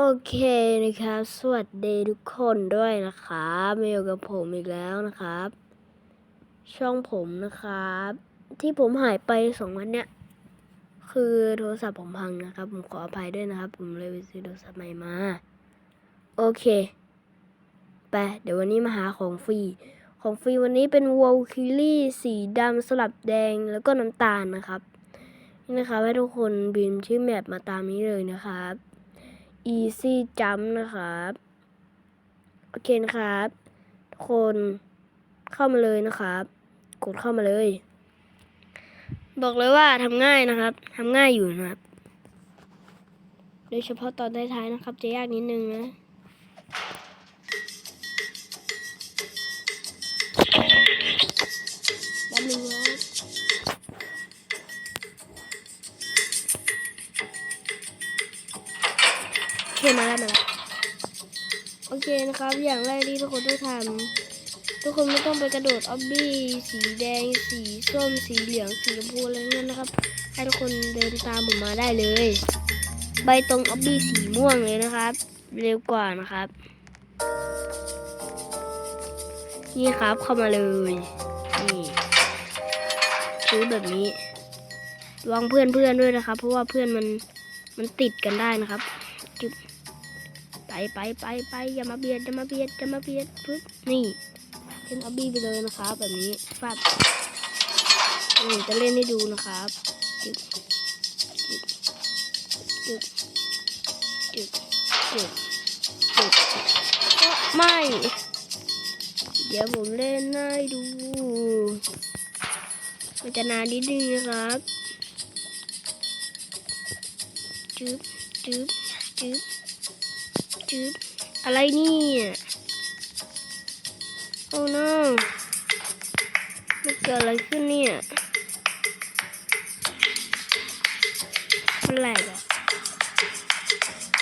โอเคนะครับ สวัสดีทุกคนด้วยนะครับมาอยู่กับผมอีกแล้วนะครับ ช่องผมนะครับ ที่ผมหายไปสองวันเนี้ยคือโทรศัพท์ผมพังนะครับ ผมขออภัยด้วยนะครับ ผมเลยไปซื้อโทรศัพท์ใหม่มา โอเคไปเดี๋ยววันนี้มาหาของฟรีของฟรีวันนี้เป็นวอลคิลี่สีดำสลับแดงแล้วก็น้ำตาลนะครับนี่นะครับให้ทุกคนบินชื่อแมปมาตามนี้เลยนะครับ easy jump นะครับ โอเคนะครับ ทุกคนเข้ามาเลยนะครับ กดเข้ามาเลย บอกเลยว่าทำง่ายนะครับทำง่ายอยู่นะครับ โดยเฉพาะตอนท้ายๆนะครับ จะยากนิดนึงนะ เคมาแล้วมาแล้วโอเคนะครับ อย่างแรกที่ทุกคนต้องทำทุกคนไม่ต้องไปกระโดดออบบี้สีแดง สีส้ม สีเหลือง สีชมพูอะไรเงี้ยนะครับ ให้ทุกคนเดินตามผมมาได้เลย ใบตรงออบบี้สีม่วงเลยนะครับ เร็วกว่านะครับ นี่ครับเข้ามาเลยนี่ซื้อแบบนี้วังเพื่อนเพื่อนด้วยนะครับ เพราะว่าเพื่อนมันมันติดกันได้นะครับ จุดไปไปไปไปอย่ามาเบียดอย่ามาเบียดอย่ามาเบียดปึ๊บนี่เล่นออบบี้ไปเลยนะครับ แบบนี้ฟับนี่จะเล่นให้ดูนะครับจุดจุดจุดจุดจุดจุดไม่ เดี๋ยวผมเล่นให้ดูมันจะนานนิดนึงนะครับจึ๊บจึ๊บ จืดจืดอะไรเนี่ยโอ้น้องมันเกิดอะไรขึ้นเนี่ยมันแหลกอะ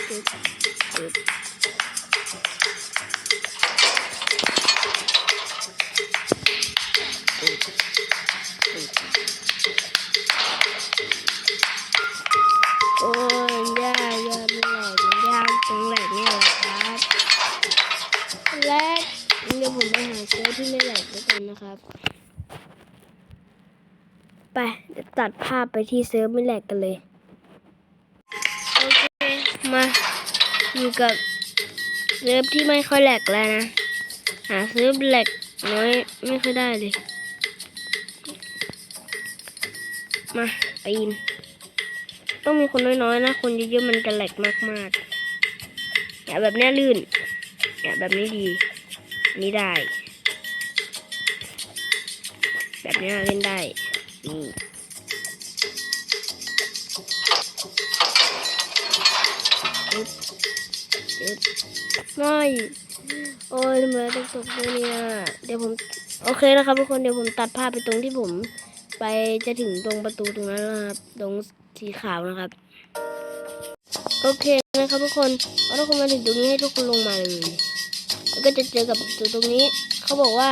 จืดจืด ด้วยกันนะครับ ไปตัดภาพไปที่เซิร์ฟไม่แหลกกันเลย โอเค มาอยู่กับเซิร์ฟที่ไม่ค่อยแหลกแล้วนะ หาเซิร์ฟแหลกน้อยไม่ค่อยได้เลย มาไปีนต้องมีคนน้อยๆนะ คนเยอะๆมันจะแหลกมากๆอย่าแบบนี้ลื่นอย่าแบบนี้ดีนนี้ได้ แบบนี้เล่นได้ นี่ไม่โอ้ยทำไมต้องตกด้วยเนี่ย เดี๋ยวผม โอเคนะครับทุกคนเดี๋ยวผมตัดภาพไปตรงที่ผม ไปจะถึงตรงประตูตรงนั้นนะครับ ตรงสีขาวนะครับ โอเคนะครับทุกคนพอทุกคนมาถึงตรงนี้ให้ทุกคนลงมาเลย ก็จะเจอกับจุดตรงนี้ เขาบอกว่า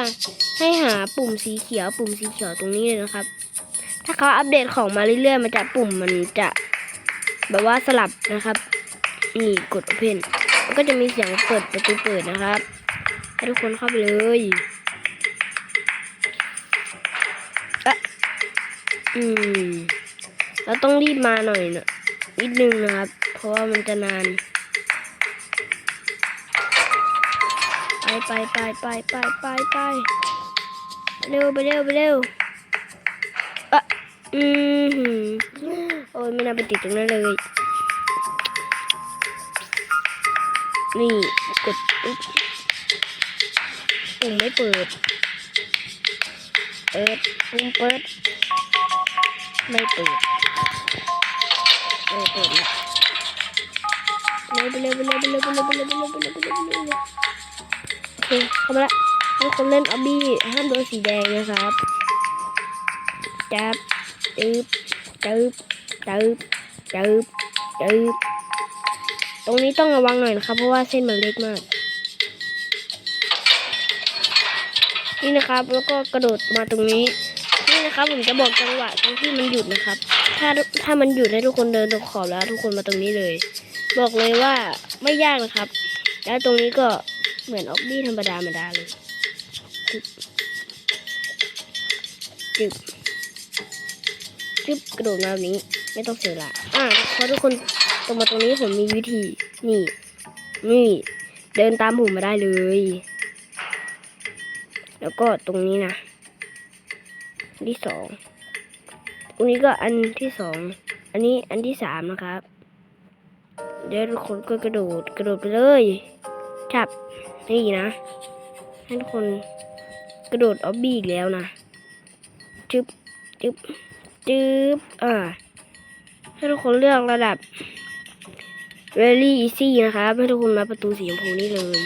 ให้หาปุ่มสีเขียว ปุ่มสีเขียวตรงนี้เลยนะครับ ถ้าเขาอัปเดตของมาเรื่อยๆ มันจะปุ่มมันจะแบบว่าสลับนะครับ นี่กด open แล้วก็จะมีเสียงเปิดประตูเปิดนะครับ ให้ทุกคนเข้าไปเลยอะอืม เราต้องรีบมาหน่อยนะนิดนึงนะครับ เพราะว่ามันจะนาน ไปไปไปไปไปไปไปเร็วไปเร็วไปเร็วอะอือหืโอ้ยไม่น่าไปติดตรงนั้นเลย นี่กดปุ๊บปุ่มไม่เปิด เปิดปุ่มเปิด ไม่เปิดไม่เปิดละเร็วไปเร็วไปเร็วไปเร็วไปเร็วไปเร็วไปเร็วไปเร็ว เร็วไปเร็วโอเคเข้ามาละทุกคนเล่นออบบี้ห้ามโดนสีแดงนะครับจับจึ๊บจึ๊บจึ๊บจึ๊บจึ๊บตรงนี้ต้องระวังหน่อยนะครับเพราะว่าเส้นมันเล็กมาก นี่นะครับแล้วก็กระโดดมาตรงนี้ นี่นะครับผมจะบอกจังหวะตรงที่มันหยุดนะครับ ถ้าถ้ามันหยุดให้ทุกคนเดินตรงขอบแล้ว ทุกคนมาตรงนี้เลย บอกเลยว่าไม่ยากนะครับ แล้วตรงนี้ก็ เหมือนออบบี้ธรรมดาธรรมดาเลยจึ๊บจึ๊บจึ๊บกระโดดมาแบบนี้ ไม่ต้องเสียลาอะเพราะทุกคนตรงมาตรงนี้ผมมีวิธี นี่ นี่ เดินตามผมมาได้เลย แล้วก็ตรงนี้นะที่สองตรงนี้ก็อันที่สอง อันนี้อันที่สามนะครับ เดี๋ยวทุกคนก็กระโดดกระโดดไปเลยจับ นี่นะให้ทุกคนกระโดดออบบี้อีกแล้วนะจึ๊บจึ๊บจึ๊บอ่าให้ทุกคนเลือกระดับ very easy นะครับให้ทุกคนมาประตูสีชมพูนี่เลย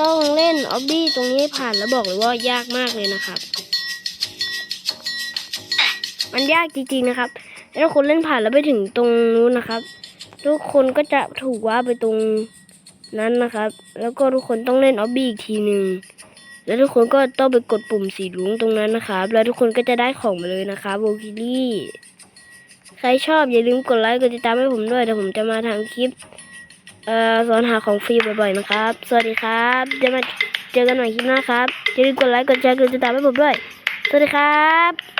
ต้องเล่นออบบี้ตรงนี้ให้ผ่านแล้วบอกเลยว่ายากมากเลยนะครับ มันยากจริงๆนะครับถ้ทุกคนเล่นผ่านแล้วไปถึงตรงนู้นนะครับ ทุกคนก็จะถูกว่าไปตรง นั้นนะครับ แล้วก็ทุกคนต้องเล่นออบบี้อีกทีหนึ่งแล้วทุกคนก็ต้องไปกดปุ่มสีรุ้งตรงนั้นนะครับ แล้วทุกคนก็จะได้ของมาเลยนะครับโบกิลี่ใครชอบอย่าลืมกดไลค์กดติดตามให้ผมด้วยเดี๋ยวผมจะมาทำคลิปเอ่อสอนหาของฟรีบ่อยๆนะครับ สวัสดีครับเดี๋ยวมาเจอกันใหม่คลิปหน้าครับอย่าลืมกดไลค์กดแชร์กดติดตามให้ผมด้วย สวัสดีครับ